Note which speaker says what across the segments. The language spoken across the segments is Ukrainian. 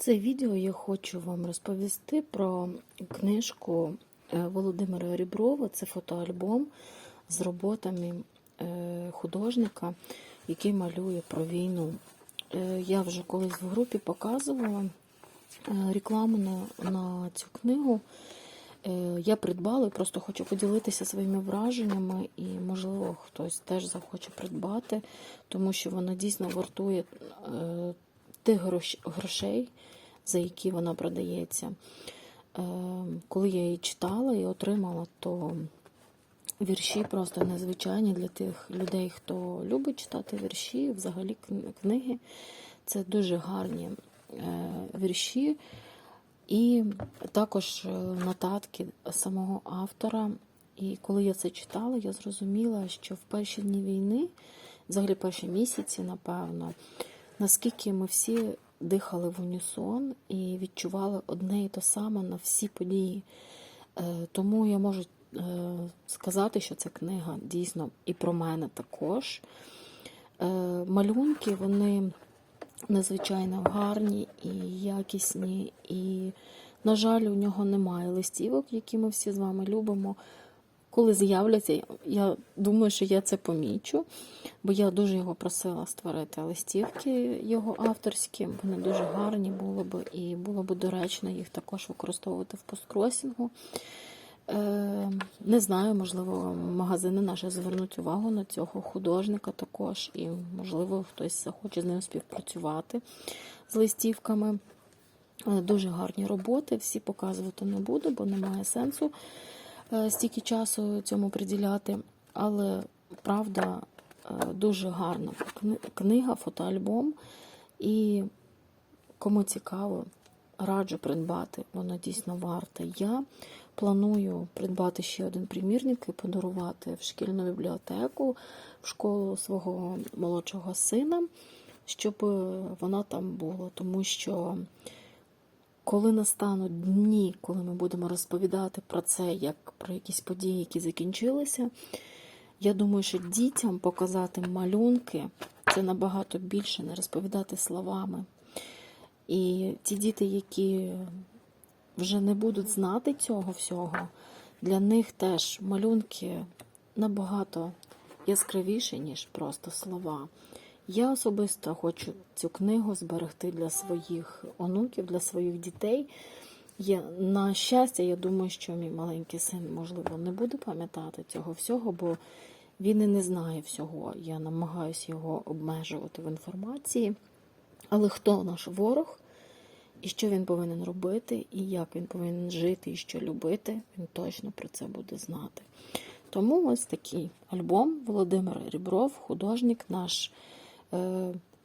Speaker 1: Це відео я хочу вам розповісти про книжку е, Володимира Ріброва. Це фотоальбом з роботами е, художника, який малює про війну. Е, Я вже колись в групі показувала рекламу на, на цю книгу. Я придбала і просто хочу поділитися своїми враженнями, і, можливо, хтось теж захоче придбати, тому що вона дійсно вартує тих грошей, за які вона продається. Е, Коли я її читала і отримала, то вірші просто незвичайні для тих людей, хто любить читати вірші, взагалі книги. Це дуже гарні е, вірші. І також е, нотатки самого автора. І коли я це читала, я зрозуміла, що в перші дні війни, взагалі перші місяці, напевно, наскільки ми всі дихали в унісон і відчували одне і те саме на всі події. Е, Тому я можу е, сказати, що ця книга дійсно і про мене також. Е, Малюнки, вони надзвичайно гарні і якісні. І, на жаль, у нього немає листівок, які ми всі з вами любимо. Коли з'являться, я думаю, що я це помічу, бо я дуже його просила створити листівки його авторські. Вони дуже гарні були б, і було б доречно їх також використовувати в посткросінгу. Е, Не знаю, можливо, магазини наші звернуть увагу на цього художника також, і, можливо, хтось захоче з ним співпрацювати з листівками. Е, Дуже гарні роботи, всі показувати не буду, бо немає сенсу стільки часу цьому приділяти. Але правда, е, дуже гарна книга, фотоальбом. І кому цікаво, раджу придбати, воно дійсно варте. Я планую придбати ще один примірник і подарувати в шкільну бібліотеку, в школу свого молодшого сина, щоб е, вона там була, тому що. Коли настануть дні, коли ми будемо розповідати про це як про якісь події, які закінчилися, я думаю, що дітям показати малюнки це набагато більше, не розповідати словами. І ті діти, які вже не будуть знати цього всього, для них теж малюнки набагато яскравіші, ніж просто слова. Я особисто хочу цю книгу зберегти для своїх онуків, для своїх дітей. Я, на щастя, я думаю, що мій маленький син, можливо, не буде пам'ятати цього всього, бо він і не знає всього. Я намагаюся його обмежувати в інформації. Але хто наш ворог, і що він повинен робити, і як він повинен жити, і що любити, він точно про це буде знати. Тому ось такий альбом Володимир Рібров, художник наш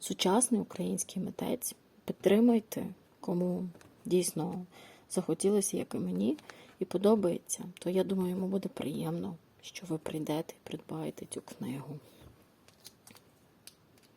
Speaker 1: сучасний український митець. Підтримайте, кому дійсно захотілося, як і мені, і подобається, то я думаю, йому буде приємно, що ви прийдете і придбаєте цю книгу.